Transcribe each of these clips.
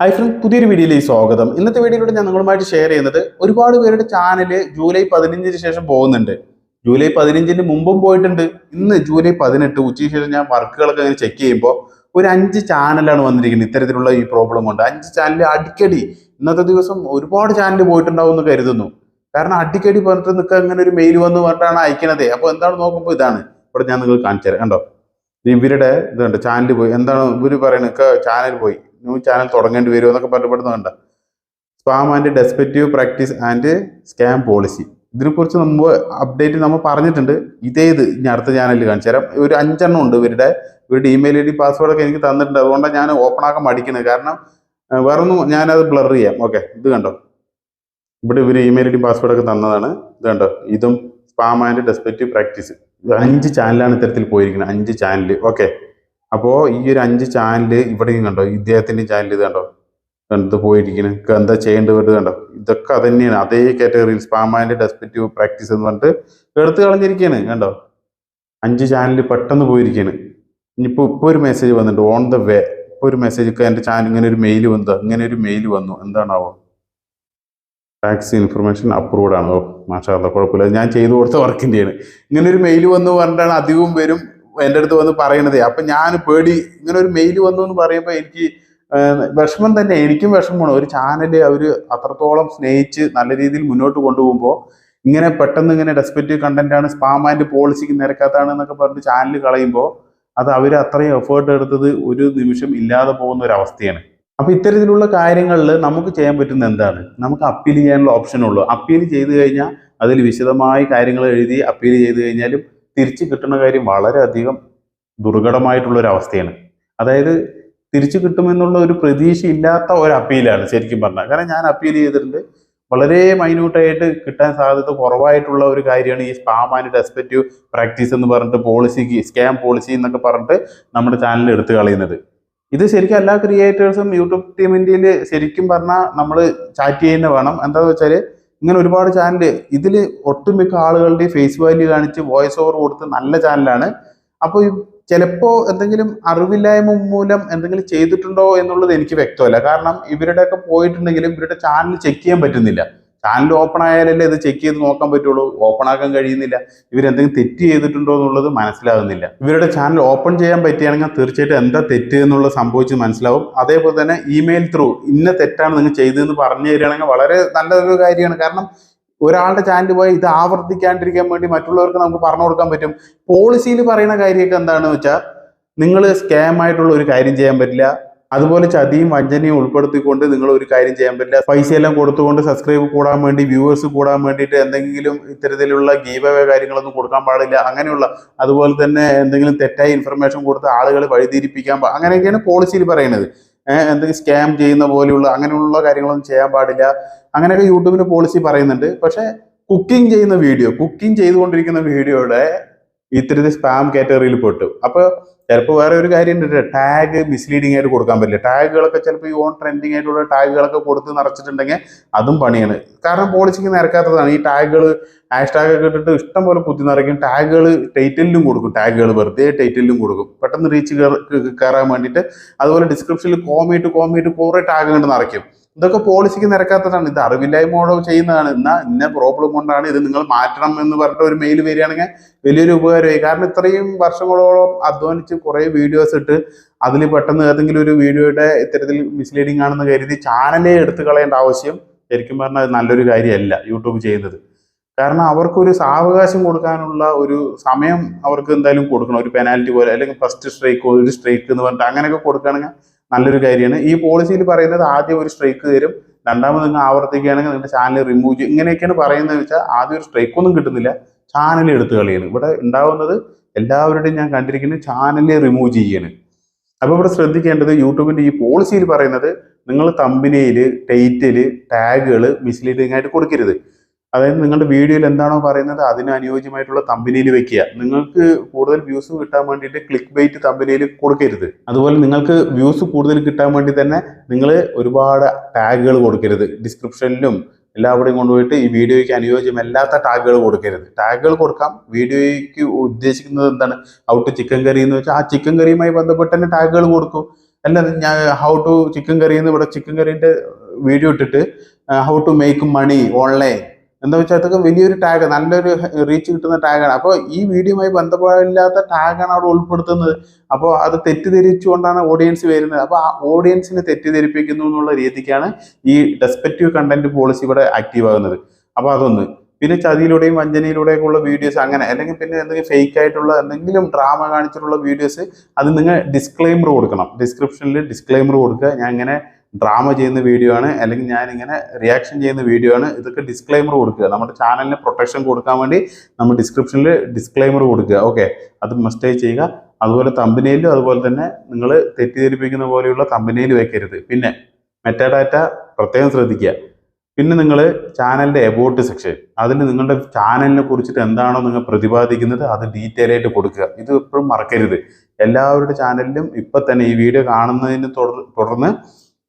Hi front പുതിയൊരു വീഡിയോയിലേക്ക് സ്വാഗതം. ഇന്നത്തെ വീഡിയോയിലൂടെ ഞാൻ നിങ്ങളുമായിട്ട് ഷെയർ ചെയ്യുന്നത് ഒരുപാട് പേരുടെ ചാനൽ ജൂലൈ പതിനഞ്ചിന് ശേഷം പോകുന്നുണ്ട്. ജൂലൈ പതിനഞ്ചിന് മുമ്പും പോയിട്ടുണ്ട്. ഇന്ന് ജൂലൈ പതിനെട്ട് ഉച്ചയ്ക്ക് ശേഷം ഞാൻ വർക്കുകളൊക്കെ ഇങ്ങനെ ചെക്ക് ചെയ്യുമ്പോൾ ഒരു അഞ്ച് ചാനലാണ് വന്നിരിക്കുന്നത്. ഇത്തരത്തിലുള്ള ഈ പ്രോബ്ലം കൊണ്ട് അഞ്ച് ചാനൽ അടിക്കടി ഇന്നത്തെ ദിവസം ഒരുപാട് ചാനൽ പോയിട്ടുണ്ടാവും എന്ന് കരുതുന്നു. കാരണം അടിക്കടി പറഞ്ഞിട്ട് നിൽക്കുക അങ്ങനെ ഒരു മെയിൽ വന്ന് പറഞ്ഞിട്ടാണ് അയക്കണത്. അപ്പോൾ എന്താണ് നോക്കുമ്പോൾ ഇതാണ്. ഇവിടെ ഞാൻ നിങ്ങൾ കാണിച്ചു തരാം. കണ്ടോ? ഇവരുടെ ഇതുണ്ട് ചാനൽ പോയി. എന്താണ് ഇവർ പറയുന്നത്? ചാനൽ പോയി. ന്യൂ ചാനൽ തുടങ്ങേണ്ടി വരുമോ എന്നൊക്കെ പറഞ്ഞപ്പെടുന്ന കണ്ട. Spam and deceptive practice and scam policy ഇതിനെക്കുറിച്ച് നമ്മൾ അപ്ഡേറ്റ് നമ്മൾ പറഞ്ഞിട്ടുണ്ട്. ഇതേത് ഇനി അടുത്ത ചാനലിൽ കാണിച്ചു തരാം. ഒരു അഞ്ചെണ്ണം ഉണ്ട് ഇവരുടെ. ഇവരുടെ ഇമെയിൽ ഐ ഡി പാസ്വേഡൊക്കെ എനിക്ക് തന്നിട്ടുണ്ട്. അതുകൊണ്ടാണ് ഞാൻ ഓപ്പൺ ആക്കാൻ മടിക്കുന്നത് കാരണം വേറൊന്നും ഞാനത് ബ്ലർ ചെയ്യാം. ഓക്കെ ഇത് കണ്ടോ? ഇവിടെ ഇവർ ഇമെയിൽ ഐ ഡി പാസ്വേഡൊക്കെ തന്നതാണ്. ഇത് കണ്ടോ? ഇതും സ്പാം ആൻഡ് ഡെസ്പെക്റ്റീവ് പ്രാക്ടീസ് അഞ്ച് ചാനലാണ് ഇത്തരത്തിൽ പോയിരിക്കുന്നത് അഞ്ച് ചാനൽ ഓക്കെ അപ്പോൾ ഈ ഒരു അഞ്ച് ചാനൽ ഇവിടെയും കണ്ടോ? ഇദ്ദേഹത്തിന്റെ ചാനൽ ഇത് കണ്ടോ? കണ്ടത് പോയിരിക്കുന്നത് എന്താ ചെയ്യേണ്ടത് വരുന്നത് കണ്ടോ? ഇതൊക്കെ അത് തന്നെയാണ് അതേ കാറ്റഗറിയിൽ സ്പാം ആൻഡ് ഡെസ്പെക്റ്റീവ് പ്രാക്ടീസ് എന്ന് പറഞ്ഞിട്ട് എടുത്ത് കളഞ്ഞിരിക്കുകയാണ് കണ്ടോ? അഞ്ച് ചാനൽ പെട്ടെന്ന് പോയിരിക്കുകയാണ് ഇനിയിപ്പോൾ ഇപ്പോൾ ഒരു മെസ്സേജ് വന്നിട്ടുണ്ട്. ഓൺ ദ വേ ഇപ്പോൾ ഒരു മെസ്സേജ് എന്റെ ചാനൽ ഇങ്ങനെ ഒരു മെയിൽ വന്നു. ഇങ്ങനെ ഒരു മെയിൽ വന്നു. എന്താണാവോ? ടാക്സ് ഇൻഫർമേഷൻ അപ്രൂവ്ഡ് ആണോ. മാഷാ കുഴപ്പമില്ല. ഞാൻ ചെയ്തു കൊടുത്ത വർക്കിന്റെയാണ് ഇങ്ങനെ ഒരു മെയിൽ വന്നു പറഞ്ഞിട്ടാണ് അധികവും പേരും എന്റെ അടുത്ത് വന്ന് പറയണതേ. അപ്പം ഞാൻ പേടി. ഇങ്ങനെ ഒരു മെയിൽ വന്നു എന്ന് പറയുമ്പോൾ എനിക്ക് വിഷമം തന്നെ. എനിക്കും വിഷമമാണ്. ഒരു ചാനൽ അവർ അത്രത്തോളം സ്നേഹിച്ച് നല്ല രീതിയിൽ മുന്നോട്ട് കൊണ്ടുപോകുമ്പോൾ ഇങ്ങനെ പെട്ടെന്ന് ഇങ്ങനെ ഡെസ്പെക്റ്റീവ് കണ്ടന്റ് സ്പാം ആൻഡ് പോളിസിക്ക് നിരക്കാത്താണ് എന്നൊക്കെ പറഞ്ഞിട്ട് ചാനൽ കളയുമ്പോൾ അത് അവർ അത്രയും എഫേർട്ട് എടുത്തത് ഒരു നിമിഷം ഇല്ലാതെ പോകുന്ന ഒരു അവസ്ഥയാണ്. അപ്പൊ ഇത്തരത്തിലുള്ള കാര്യങ്ങളിൽ നമുക്ക് ചെയ്യാൻ പറ്റുന്ന എന്താണ്? നമുക്ക് അപ്പീൽ ചെയ്യാനുള്ള ഓപ്ഷൻ ഉള്ളൂ. അപ്പീൽ ചെയ്തു കഴിഞ്ഞാൽ അതിൽ വിശദമായി കാര്യങ്ങൾ എഴുതി അപ്പീൽ ചെയ്തു കഴിഞ്ഞാലും തിരിച്ചു കിട്ടുന്ന കാര്യം വളരെയധികം ദുർഘടമായിട്ടുള്ള ഒരു അവസ്ഥയാണ് അതായത് തിരിച്ചു കിട്ടുമെന്നുള്ള ഒരു പ്രതീക്ഷ ഇല്ലാത്ത ഒരു അപ്പീലാണ് ശരിക്കും പറഞ്ഞാൽ. കാരണം ഞാൻ അപ്പീൽ ചെയ്തിട്ടുണ്ട് വളരെ മൈന്യൂട്ടായിട്ട് കിട്ടാൻ സാധ്യത കുറവായിട്ടുള്ള ഒരു കാര്യമാണ് ഈ സ്പാം ആൻഡ് ഡെസ്പെക്റ്റീവ് പ്രാക്ടീസ് എന്ന് പറഞ്ഞിട്ട് പോളിസിക്ക് സ്കാം പോളിസി എന്നൊക്കെ പറഞ്ഞിട്ട് നമ്മുടെ ചാനൽ എടുത്തു കളയുന്നത്. ഇത് ശരിക്കും എല്ലാ ക്രിയേറ്റേഴ്സും യൂട്യൂബ് ടീമിന്റെ ശരിക്കും പറഞ്ഞാൽ നമ്മൾ ചാറ്റ് ചെയ്യുന്ന വേണം. എന്താണെന്ന് വെച്ചാൽ ഇങ്ങനെ ഒരുപാട് ചാനൽ ഇതിൽ ഒട്ടുമിക്ക ആളുകളുടെ ഫേസ് വാല്യൂ കാണിച്ച് വോയിസ് ഓവർ കൊടുത്ത് നല്ല ചാനലാണ് അപ്പോൾ ചിലപ്പോൾ എന്തെങ്കിലും അറിവില്ലായ്മ മൂലം എന്തെങ്കിലും ചെയ്തിട്ടുണ്ടോ എന്നുള്ളത് എനിക്ക് വ്യക്തമല്ല. കാരണം ഇവരുടെയൊക്കെ പോയിട്ടുണ്ടെങ്കിലും ഇവരുടെ ചാനൽ ചെക്ക് ചെയ്യാൻ പറ്റുന്നില്ല. ചാനൽ ഓപ്പൺ ആയാലല്ലേ ഇത് ചെക്ക് ചെയ്ത് നോക്കാൻ പറ്റുള്ളൂ. ഓപ്പൺ ആക്കാൻ കഴിയുന്നില്ല. ഇവരെന്തെങ്കിലും തെറ്റ് ചെയ്തിട്ടുണ്ടോ എന്നുള്ളത് മനസ്സിലാകുന്നില്ല. ഇവരുടെ ചാനൽ ഓപ്പൺ ചെയ്യാൻ പറ്റുകയാണെങ്കിൽ തീർച്ചയായിട്ടും എന്താ തെറ്റ് എന്നുള്ളത് സംഭവിച്ച് മനസ്സിലാവും. അതേപോലെ തന്നെ ഇമെയിൽ ത്രൂ ഇന്ന തെറ്റാണ് നിങ്ങൾ ചെയ്തതെന്ന് പറഞ്ഞു തരികയാണെങ്കിൽ വളരെ നല്ലൊരു കാര്യമാണ്. കാരണം ഒരാളുടെ ചാനൽ പോയി ഇത് ആവർത്തിക്കാണ്ടിരിക്കാൻ വേണ്ടി മറ്റുള്ളവർക്ക് നമുക്ക് പറഞ്ഞു കൊടുക്കാൻ പറ്റും. പോളിസിയിൽ പറയുന്ന കാര്യമൊക്കെ എന്താണെന്ന് വെച്ചാൽ നിങ്ങൾ സ്കാം ആയിട്ടുള്ള ഒരു കാര്യം ചെയ്യാൻ പറ്റില്ല. അതുപോലെ ചതിയും വഞ്ചനയും ഉൾപ്പെടുത്തിക്കൊണ്ട് നിങ്ങൾ ഒരു കാര്യം ചെയ്യാൻ പറ്റില്ല. പൈസ എല്ലാം കൊടുത്തുകൊണ്ട് സബ്സ്ക്രൈബ് കൂടാൻ വേണ്ടി വ്യൂവേഴ്സ് കൂടാൻ വേണ്ടിയിട്ട് എന്തെങ്കിലും ഇത്തരത്തിലുള്ള ഗീവവേ കാര്യങ്ങളൊന്നും കൊടുക്കാൻ പാടില്ല. അങ്ങനെയുള്ള അതുപോലെ തന്നെ എന്തെങ്കിലും തെറ്റായ ഇൻഫർമേഷൻ കൊടുത്ത് ആളുകളെ വഴിതിരിപ്പിക്കാൻ അങ്ങനെയൊക്കെയാണ് പോളിസിയിൽ പറയുന്നത്. എന്തെങ്കിലും സ്കാം ചെയ്യുന്ന പോലെയുള്ള അങ്ങനെയുള്ള കാര്യങ്ങളൊന്നും ചെയ്യാൻ പാടില്ല. അങ്ങനെയൊക്കെ യൂട്യൂബിന് പോളിസി പറയുന്നുണ്ട്. പക്ഷേ കുക്കിംഗ് ചെയ്യുന്ന വീഡിയോ കുക്കിംഗ് ചെയ്തുകൊണ്ടിരിക്കുന്ന വീഡിയോയുടെ ഇത്തരത്തിൽ സ്പാം കാറ്റഗറിയിൽ പെട്ടു. അപ്പോൾ ചിലപ്പോൾ വേറെ ഒരു കാര്യം ഉണ്ട് ടാഗ് മിസ്ലീഡിംഗ് ആയിട്ട് കൊടുക്കാൻ പറ്റില്ല. ടാഗുകളൊക്കെ ചിലപ്പോൾ ഈ ഓൺ ട്രെൻഡിങ് ആയിട്ടുള്ള ടാഗുകളൊക്കെ കൊടുത്ത് നിറച്ചിട്ടുണ്ടെങ്കിൽ അതും പണിയാണ്. കാരണം പോളിസിക്ക് നിരക്കാത്തതാണ്. ഈ ടാഗുകൾ ഹാഷ് ടാഗ് ഒക്കെ ഇട്ടിട്ട് ഇഷ്ടം പോലെ കുത്തി നിറയ്ക്കും. ടാഗുകൾ ടൈറ്റിലും കൊടുക്കും. ടാഗുകൾ വെറുതെ ടൈറ്റിലും കൊടുക്കും. പെട്ടെന്ന് റീച്ച് കയറാൻ വേണ്ടിയിട്ട് അതുപോലെ ഡിസ്ക്രിപ്ഷനിൽ കോമിയിട്ട് കോമിയിട്ട് കുറേ ടാഗ് കണ്ട് നിറയ്ക്കും. ഇതൊക്കെ പോളിസിക്ക് നിരക്കാത്തതാണ്. ഇത് അറിവില്ലായ്മയോടെ ചെയ്യുന്നതാണ്. എന്നാൽ ഇന്ന പ്രോബ്ലം കൊണ്ടാണ് ഇത് നിങ്ങൾ മാറ്റണം എന്ന് പറഞ്ഞിട്ട് ഒരു മെയിൽ വരികയാണെങ്കിൽ വലിയൊരു ഉപകാരമായി. കാരണം ഇത്രയും വർഷങ്ങളോളം അധ്വാനിച്ച് കുറേ വീഡിയോസ് ഇട്ട് അതിൽ പെട്ടെന്ന് ഏതെങ്കിലും ഒരു വീഡിയോയുടെ ഇത്തരത്തിൽ മിസ്ലീഡിംഗ് ആണെന്ന് കരുതി ചാനലേ എടുത്തു കളയേണ്ട ആവശ്യം ശരിക്കും പറഞ്ഞാൽ നല്ലൊരു കാര്യമല്ല യൂട്യൂബ് ചെയ്യുന്നത്. കാരണം അവർക്കൊരു സാവകാശം കൊടുക്കാനുള്ള ഒരു സമയം അവർക്ക് എന്തായാലും കൊടുക്കണം. ഒരു പെനാൽറ്റി പോലെ അല്ലെങ്കിൽ ഫസ്റ്റ് സ്ട്രൈക്ക് ഒരു സ്ട്രൈക്ക് എന്ന് പറഞ്ഞിട്ട് അങ്ങനെയൊക്കെ കൊടുക്കുകയാണെങ്കിൽ നല്ലൊരു കാര്യമാണ്. ഈ പോളിസിയിൽ പറയുന്നത് ആദ്യം ഒരു സ്ട്രൈക്ക് തരും. രണ്ടാമത് നിങ്ങൾ ആവർത്തിക്കുകയാണെങ്കിൽ നിങ്ങളുടെ ചാനൽ റിമൂവ് ചെയ്യും. ഇങ്ങനെയൊക്കെയാണ് പറയുന്നത് വെച്ചാൽ ആദ്യം ഒരു സ്ട്രൈക്കൊന്നും കിട്ടുന്നില്ല. ചാനൽ എടുത്തു കളിയാണ് ഇവിടെ ഉണ്ടാവുന്നത് എല്ലാവരുടെയും ഞാൻ കണ്ടിരിക്കുന്നത് ചാനലിനെ റിമൂവ് ചെയ്യാണ്. അപ്പോൾ ഇവിടെ ശ്രദ്ധിക്കേണ്ടത് യൂട്യൂബിന്റെ ഈ പോളിസിയിൽ പറയുന്നത് നിങ്ങൾ തമ്പിനയിൽ ടൈറ്റിൽ ടാഗുകൾ മിസ്ലീഡിംഗ് ആയിട്ട് കൊടുക്കരുത്. അതായത് നിങ്ങളുടെ വീഡിയോയിൽ എന്താണോ പറയുന്നത് അതിന് അനുയോജ്യമായിട്ടുള്ള വെക്കുക. നിങ്ങൾക്ക് കൂടുതൽ വ്യൂസ് കിട്ടാൻ വേണ്ടിയിട്ട് ക്ലിക്ക് ബൈറ്റ് തമ്പനിയിൽ കൊടുക്കരുത്. അതുപോലെ നിങ്ങൾക്ക് വ്യൂസ് കൂടുതൽ കിട്ടാൻ വേണ്ടി തന്നെ നിങ്ങൾ ഒരുപാട് ടാഗുകൾ കൊടുക്കരുത്. ഡിസ്ക്രിപ്ഷനിലും എല്ലാവിടെയും കൊണ്ടുപോയിട്ട് ഈ വീഡിയോയ്ക്ക് അനുയോജ്യമല്ലാത്ത ടാഗുകൾ കൊടുക്കരുത്. ടാഗുകൾ കൊടുക്കാം. വീഡിയോയ്ക്ക് ഉദ്ദേശിക്കുന്നത് എന്താണ്? ഹൗ ടു ചിക്കൻ കറി എന്ന് വെച്ചാൽ ആ ചിക്കൻ കറിയുമായി ബന്ധപ്പെട്ട് തന്നെ ടാഗുകൾ കൊടുക്കും. അല്ല ഞാൻ ഹൗ ടു ചിക്കൻ കറി എന്ന് ഇവിടെ ചിക്കൻ കറീന്റെ വീഡിയോ ഇട്ടിട്ട് how to make money online എന്താ വെച്ചാൽ അതൊക്കെ വലിയൊരു ടാഗ് നല്ലൊരു റീച്ച് കിട്ടുന്ന ടാഗാണ് അപ്പോൾ ഈ വീഡിയോയുമായി ബന്ധപ്പെടില്ലാത്ത ടാഗാണ് അവിടെ ഉൾപ്പെടുത്തുന്നത്. അപ്പോൾ അത് തെറ്റിദ്ധരിച്ചുകൊണ്ടാണ് ഓഡിയൻസ് വരുന്നത്. അപ്പോൾ ആ ഓഡിയൻസിനെ തെറ്റിദ്ധരിപ്പിക്കുന്നു എന്നുള്ള രീതിക്കാണ് ഈ ഡെസ്പെക്റ്റീവ് കണ്ടന്റ് പോളിസി ഇവിടെ ആക്റ്റീവ് ആകുന്നത്. അപ്പോൾ അതൊന്ന്. പിന്നെ ചതിയിലൂടെയും വഞ്ചനയിലൂടെയൊക്കെ ഉള്ള വീഡിയോസ് അങ്ങനെ. അല്ലെങ്കിൽ പിന്നെ എന്തെങ്കിലും ഫേക്ക് ആയിട്ടുള്ള എന്തെങ്കിലും ഡ്രാമ കാണിച്ചിട്ടുള്ള വീഡിയോസ് അത് നിങ്ങൾ ഡിസ്ക്ലെയിമർ കൊടുക്കണം. ഡിസ്ക്രിപ്ഷനിൽ ഡിസ്ക്ലെയിമർ കൊടുക്കുക. ഞാൻ ഇങ്ങനെ ഡ്രാമ ചെയ്യുന്ന വീഡിയോ ആണ് അല്ലെങ്കിൽ ഞാൻ ഇങ്ങനെ റിയാക്ഷൻ ചെയ്യുന്ന വീഡിയോ ആണ് ഇതൊക്കെ ഡിസ്ക്ലൈമർ കൊടുക്കുക. നമ്മുടെ ചാനലിന് പ്രൊട്ടക്ഷൻ കൊടുക്കാൻ വേണ്ടി നമ്മൾ ഡിസ്ക്രിപ്ഷനിൽ ഡിസ്ക്ലൈമർ കൊടുക്കുക. ഓക്കെ അത് മസ്റ്റായി ചെയ്യുക. അതുപോലെ തമ്പനിയിലും അതുപോലെ തന്നെ നിങ്ങൾ തെറ്റിദ്ധരിപ്പിക്കുന്ന പോലെയുള്ള തമ്പനയിൽ വെക്കരുത്. പിന്നെ മെറ്റാഡാറ്റ പ്രത്യേകം ശ്രദ്ധിക്കുക. പിന്നെ നിങ്ങൾ ചാനലിന്റെ എബോട്ട് സെക്ഷൻ അതിൽ നിങ്ങളുടെ ചാനലിനെ കുറിച്ചിട്ട് എന്താണോ നിങ്ങൾ പ്രതിപാദിക്കുന്നത് അത് ഡീറ്റെയിൽ ആയിട്ട് കൊടുക്കുക. ഇത് എപ്പോഴും മറക്കരുത്. എല്ലാവരുടെ ചാനലിലും ഇപ്പം തന്നെ ഈ വീഡിയോ കാണുന്നതിന് തുടർ- തുടർന്ന്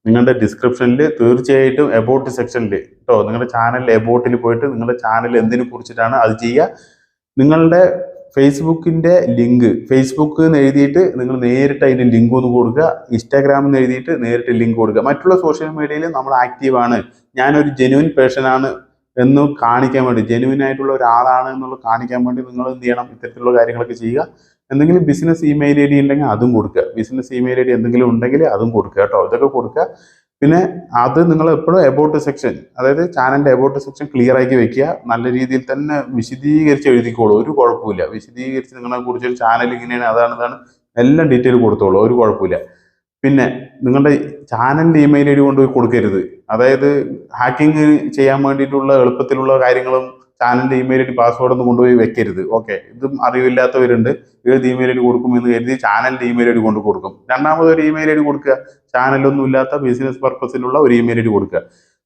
നിങ്ങളുടെ ഡിസ്ക്രിപ്ഷനിൽ തീർച്ചയായിട്ടും എബോട്ട് സെക്ഷനിൽ കേട്ടോ നിങ്ങളുടെ ചാനൽ എബോട്ടിൽ പോയിട്ട് നിങ്ങളുടെ ചാനൽ എന്തിനെ കുറിച്ചിട്ടാണ് അത് ചെയ്യുക. നിങ്ങളുടെ ഫേസ്ബുക്കിന്റെ ലിങ്ക് ഫേസ്ബുക്ക് എന്ന് എഴുതിയിട്ട് നിങ്ങൾ നേരിട്ട് അതിന്റെ ലിങ്ക് ഒന്ന് കൊടുക്കുക. ഇൻസ്റ്റാഗ്രാമിൽ നിന്ന് എഴുതിയിട്ട് നേരിട്ട് ലിങ്ക് കൊടുക്കുക. മറ്റുള്ള സോഷ്യൽ മീഡിയയിൽ നമ്മൾ ആക്റ്റീവ് ആണ്. ഞാനൊരു ജെനുവിൻ പേഴ്സൺ ആണ് എന്ന് കാണിക്കാൻ വേണ്ടി ജെനുവിൻ ആയിട്ടുള്ള ഒരാളാണ് എന്നുള്ളത് കാണിക്കാൻ വേണ്ടി നിങ്ങൾ എന്ത് ചെയ്യണം? ഇത്തരത്തിലുള്ള കാര്യങ്ങളൊക്കെ ചെയ്യുക. എന്തെങ്കിലും ബിസിനസ് ഇമെയിൽ ഐ ഡി ഉണ്ടെങ്കിൽ അതും കൊടുക്കുക. ബിസിനസ് ഇമെയിൽ ഐ ഡി എന്തെങ്കിലും ഉണ്ടെങ്കിൽ അതും കൊടുക്കുക കേട്ടോ. ഇതൊക്കെ കൊടുക്കുക. പിന്നെ അത് നിങ്ങൾ എപ്പോഴും എബോട്ട് സെക്ഷൻ അതായത് ചാനലിന്റെ എബോട്ട് സെക്ഷൻ ക്ലിയർ ആക്കി വെക്കുക. നല്ല രീതിയിൽ തന്നെ വിശദീകരിച്ച് എഴുതിക്കോളൂ. ഒരു കുഴപ്പമില്ല. വിശദീകരിച്ച് നിങ്ങളെ കുറിച്ച് ഒരു ചാനൽ ഇങ്ങനെയാണ് അതാണ് ഇതാണ് എല്ലാം ഡീറ്റെയിൽ കൊടുത്തോളൂ. ഒരു കുഴപ്പമില്ല. പിന്നെ നിങ്ങളുടെ ചാനലിന്റെ ഇമെയിൽ ഐ ഡി കൊണ്ടുപോയി കൊടുക്കരുത്. അതായത് ഹാക്കിംഗ് ചെയ്യാൻ വേണ്ടിയിട്ടുള്ള എളുപ്പത്തിലുള്ള കാര്യങ്ങളും ചാനലിന്റെ ഇമെയിൽ ഐ ഡി പാസ്വേഡ് ഒന്നും കൊണ്ടുപോയി വെക്കരുത്. ഓക്കെ ഇതും അറിവില്ലാത്തവരുണ്ട്. ഏത് ഇമെയിൽ ഐ ഡി കൊടുക്കും എന്ന് കരുതി ചാനലിന്റെ ഇമെയിൽ ഐ ഡി കൊണ്ട് കൊടുക്കും. രണ്ടാമത് ഒരു ഇമെയിൽ ഐ ഡി കൊടുക്കുക. ചാനലൊന്നും ഇല്ലാത്ത ബിസിനസ് പർപ്പസിലുള്ള ഒരു ഇമെയിൽ ഐ ഡി കൊടുക്കുക.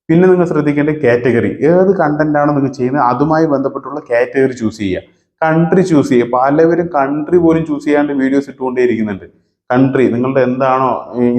പിന്നെ നിങ്ങൾ ശ്രദ്ധിക്കേണ്ട കാറ്റഗറി ഏത് കണ്ടന്റ് ആണ് നിങ്ങൾ ചെയ്യുന്നത് അതുമായി ബന്ധപ്പെട്ടുള്ള കാറ്റഗറി ചൂസ് ചെയ്യുക. കൺട്രി ചൂസ് ചെയ്യുക. പലവരും കൺട്രി പോലും ചൂസ് ചെയ്യാണ്ട് വീഡിയോസ് ഇട്ടുകൊണ്ടേയിരിക്കുന്നുണ്ട്. കൺട്രി നിങ്ങളുടെ എന്താണോ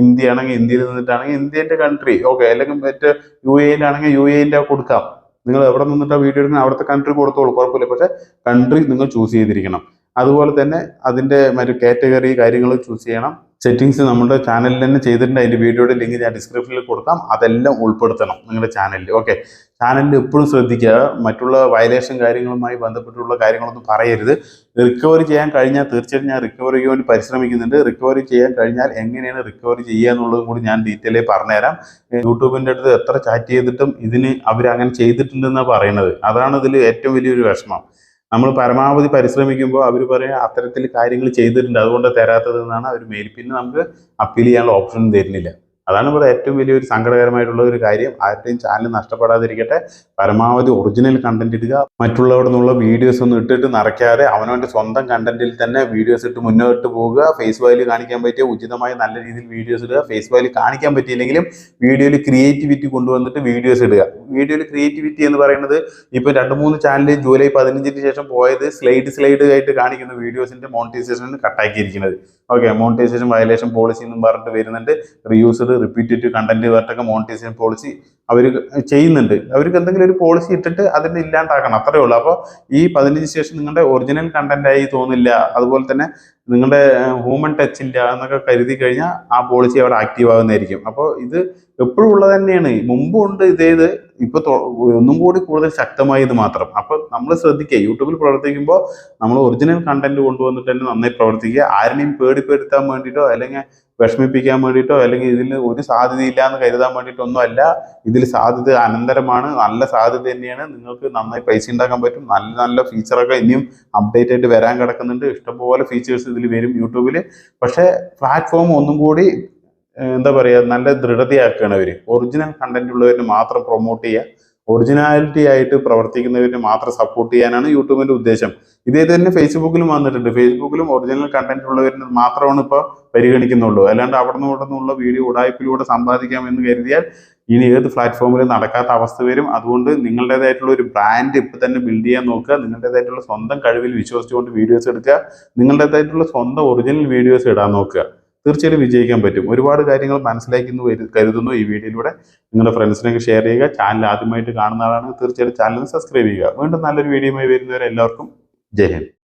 ഇന്ത്യ ആണെങ്കിൽ ഇന്ത്യയിൽ നിന്നിട്ടാണെങ്കിൽ ഇന്ത്യന്റെ കൺട്രി ഓക്കെ അല്ലെങ്കിൽ മറ്റേ യു എയിലാണെങ്കിൽ യു എന്റെ കൊടുക്കാം. നിങ്ങൾ എവിടെ നിന്നിട്ടാ വീഡിയോ എടുക്കുന്നത് അവിടുത്തെ കൺട്രി കൊടുത്തോളൂ കുഴപ്പമില്ല. പക്ഷെ കൺട്രി നിങ്ങൾ ചൂസ് ചെയ്തിരിക്കണം. അതുപോലെ തന്നെ അതിന്റെ മറ്റു കാറ്റഗറി കാര്യങ്ങൾ ചൂസ് ചെയ്യണം. സെറ്റിങ്സ് നമ്മുടെ ചാനലിൽ തന്നെ ചെയ്തിട്ടുണ്ട്. അതിന്റെ വീഡിയോയുടെ ലിങ്ക് ഞാൻ ഡിസ്ക്രിപ്ഷനിൽ കൊടുക്കാം. അതെല്ലാം ഉൾപ്പെടുത്തണം നിങ്ങളുടെ ചാനലിൽ ഓക്കെ ചാനലിൽ എപ്പോഴും ശ്രദ്ധിക്കുക. മറ്റുള്ള വയലേഷൻ കാര്യങ്ങളുമായി ബന്ധപ്പെട്ടുള്ള കാര്യങ്ങളൊന്നും പറയരുത്. റിക്കവറി ചെയ്യാൻ കഴിഞ്ഞാൽ തീർച്ചയായിട്ടും ഞാൻ റിക്കവറിക്ക് വേണ്ടി പരിശ്രമിക്കുന്നുണ്ട്. റിക്കവറി ചെയ്യാൻ കഴിഞ്ഞാൽ എങ്ങനെയാണ് റിക്കവറി ചെയ്യുക എന്നുള്ളതും കൂടി ഞാൻ ഡീറ്റെയിൽ പറഞ്ഞുതരാം. യൂട്യൂബിന്റെ അടുത്ത് എത്ര ചാറ്റ് ചെയ്തിട്ടും ഇതിന് അവരങ്ങനെ ചെയ്തിട്ടുണ്ടെന്നാണ് പറയുന്നത്. അതാണ് ഇതിൽ ഏറ്റവും വലിയൊരു വിഷമം. നമ്മൾ പരമാവധി പരിശ്രമിക്കുമ്പോൾ അവർ പറയും അത്തരത്തിൽ കാര്യങ്ങൾ ചെയ്തിട്ടുണ്ട്. അതുകൊണ്ട് തരാത്തത് എന്നാണ് അവർ മെയിൽ പിന്നെ നമുക്ക് അപ്പീൽ ചെയ്യാനുള്ള ഓപ്ഷൻ തരുന്നില്ല. അതാണ് ഇവിടെ ഏറ്റവും വലിയൊരു സങ്കടകരമായിട്ടുള്ള ഒരു കാര്യം. ആരുടെയും ചാനൽ നഷ്ടപ്പെടാതിരിക്കട്ടെ. പരമാവധി ഒറിജിനൽ കണ്ടന്റ് ഇടുക. മറ്റുള്ളവിടെ നിന്നുള്ള വീഡിയോസ് ഒന്നും ഇട്ടിട്ട് നിറയ്ക്കാതെ അവനവന്റെ സ്വന്തം കണ്ടന്റിൽ തന്നെ വീഡിയോസ് ഇട്ട് മുന്നോട്ട് പോവുക ഫേസ് വാല്യൂ കാണിക്കാൻ പറ്റിയ ഉചിതമായ നല്ല രീതിയിൽ വീഡിയോസ് ഇടുക. ഫേസ് വാല്യൂ കാണിക്കാൻ പറ്റിയില്ലെങ്കിലും വീഡിയോയിൽ ക്രിയേറ്റിവിറ്റി കൊണ്ടുവന്നിട്ട് വീഡിയോസ് ഇടുക. വീഡിയോയിൽ ക്രിയേറ്റിവിറ്റി എന്ന് പറയുന്നത് ഇപ്പോൾ രണ്ട് മൂന്ന് ചാനൽ ജൂലൈ പതിനഞ്ചിന് ശേഷം പോയത് സ്ലൈഡ് സ്ലൈഡ് ആയിട്ട് കാണിക്കുന്ന വീഡിയോസിന്റെ മോണിറ്റൈസേഷൻ കട്ടാക്കിയിരിക്കുന്നത് ഓക്കെ മോണിറ്റൈസേഷൻ വയലേഷൻ പോളിസി എന്നും പറഞ്ഞിട്ട് വരുന്നുണ്ട്. റീയൂസ്ഡ് റിപ്പീറ്റഡ് കണ്ടന്റ് പറഞ്ഞിട്ടൊക്കെ മോണിറ്റൈസേഷൻ പോളിസി അവർ ചെയ്യുന്നുണ്ട്. അവർക്ക് എന്തെങ്കിലും ഒരു പോളിസി ഇട്ടിട്ട് അതിനെ ഇല്ലാണ്ടാക്കണം. അത്രേ ഉള്ളൂ. അപ്പോൾ ഈ പതിനഞ്ച് ശേഷം നിങ്ങളുടെ ഒറിജിനൽ കണ്ടന്റ് ആയി തോന്നില്ല അതുപോലെ തന്നെ നിങ്ങളുടെ ഹ്യൂമൻ ടച്ച് ഇല്ല എന്നൊക്കെ കരുതി കഴിഞ്ഞാൽ ആ പോളിസി അവിടെ ആക്റ്റീവ് ആകുന്നതായിരിക്കും അപ്പോൾ ഇത് എപ്പോഴും ഉള്ളത് തന്നെയാണ്. മുമ്പും ഉണ്ട് ഇതേത് ഇപ്പോൾ ഒന്നും കൂടി കൂടുതൽ ശക്തമായി ഇത് മാത്രം. അപ്പോൾ നമ്മൾ ശ്രദ്ധിക്കുക. യൂട്യൂബിൽ പ്രവർത്തിക്കുമ്പോൾ നമ്മൾ ഒറിജിനൽ കണ്ടന്റ് കൊണ്ടുവന്നിട്ട് തന്നെ നന്നായി പ്രവർത്തിക്കുക. ആരെയും പേടിപ്പെടുത്താൻ വേണ്ടിയിട്ടോ അല്ലെങ്കിൽ വിഷമിപ്പിക്കാൻ വേണ്ടിയിട്ടോ അല്ലെങ്കിൽ ഇതിൽ ഒരു സാധ്യതയില്ല എന്ന് കരുതാൻ വേണ്ടിയിട്ടൊന്നും അല്ല ഇതിൽ സാധ്യത അനന്തരമാണ്. നല്ല സാധ്യത തന്നെയാണ്. നിങ്ങൾക്ക് നന്നായി പൈസ ഉണ്ടാക്കാൻ പറ്റും. നല്ല നല്ല ഫീച്ചറൊക്കെ ഇനിയും അപ്ഡേറ്റ് ആയിട്ട് വരാൻ കിടക്കുന്നുണ്ട്. ഇഷ്ടംപോലെ ഫീച്ചേഴ്സ് ഇതിൽ വരും യൂട്യൂബിൽ. പക്ഷേ പ്ലാറ്റ്ഫോം ഒന്നും കൂടി എന്താ പറയുക നല്ല ദൃഢതയാക്കുകയാണ് അവർ ഒറിജിനൽ കണ്ടന്റ് ഉള്ളവരിന് മാത്രം പ്രൊമോട്ട് ചെയ്യുക. ഒറിജിനാലിറ്റി ആയിട്ട് പ്രവർത്തിക്കുന്നവരെ മാത്രം സപ്പോർട്ട് ചെയ്യാനാണ് യൂട്യൂബിന്റെ ഉദ്ദേശം. ഇതേ തന്നെ ഫേസ്ബുക്കിലും വന്നിട്ടുണ്ട്. ഫേസ്ബുക്കിലും ഒറിജിനൽ കണ്ടന്റ് ഉള്ളവരിന് മാത്രമാണ് ഇപ്പോൾ പരിഗണിക്കുന്നുള്ളൂ. അല്ലാണ്ട് അവിടെ നിന്ന് ഇവിടെ നിന്നുള്ള വീഡിയോ ഉടായ്പിലൂടെ സമ്പാദിക്കാം എന്ന് കരുതിയാൽ ഇനി ഏത് പ്ലാറ്റ്ഫോമിലും നടക്കാത്ത അവസ്ഥ വരും. അതുകൊണ്ട് നിങ്ങളുടേതായിട്ടുള്ള ഒരു ബ്രാൻഡ് ഇപ്പൊ തന്നെ ബിൽഡ് ചെയ്യാൻ നോക്കുക. നിങ്ങളുടേതായിട്ടുള്ള സ്വന്തം കഴിവിൽ വിശ്വസിച്ചുകൊണ്ട് വീഡിയോസ് എടുക്കുക. നിങ്ങളുടേതായിട്ടുള്ള സ്വന്തം ഒറിജിനൽ വീഡിയോസ് ഇടാൻ നോക്കുക. തീർച്ചയായിട്ടും വിജയിക്കാൻ പറ്റും. ഒരുപാട് കാര്യങ്ങൾ മനസ്സിലാക്കുന്നു കരുതുന്നു ഈ വീഡിയോയിലൂടെ. നിങ്ങളുടെ ഫ്രണ്ട്സിനൊക്കെ ഷെയർ ചെയ്യുക. ചാനൽ ആദ്യമായിട്ട് കാണുന്ന ആളാണെങ്കിൽ തീർച്ചയായിട്ടും ചാനൽ സബ്സ്ക്രൈബ് ചെയ്യുക. വീണ്ടും നല്ലൊരു വീഡിയോയുമായി വരുന്നവരെ എല്ലാവർക്കും ജയ് ഹിന്ദ്.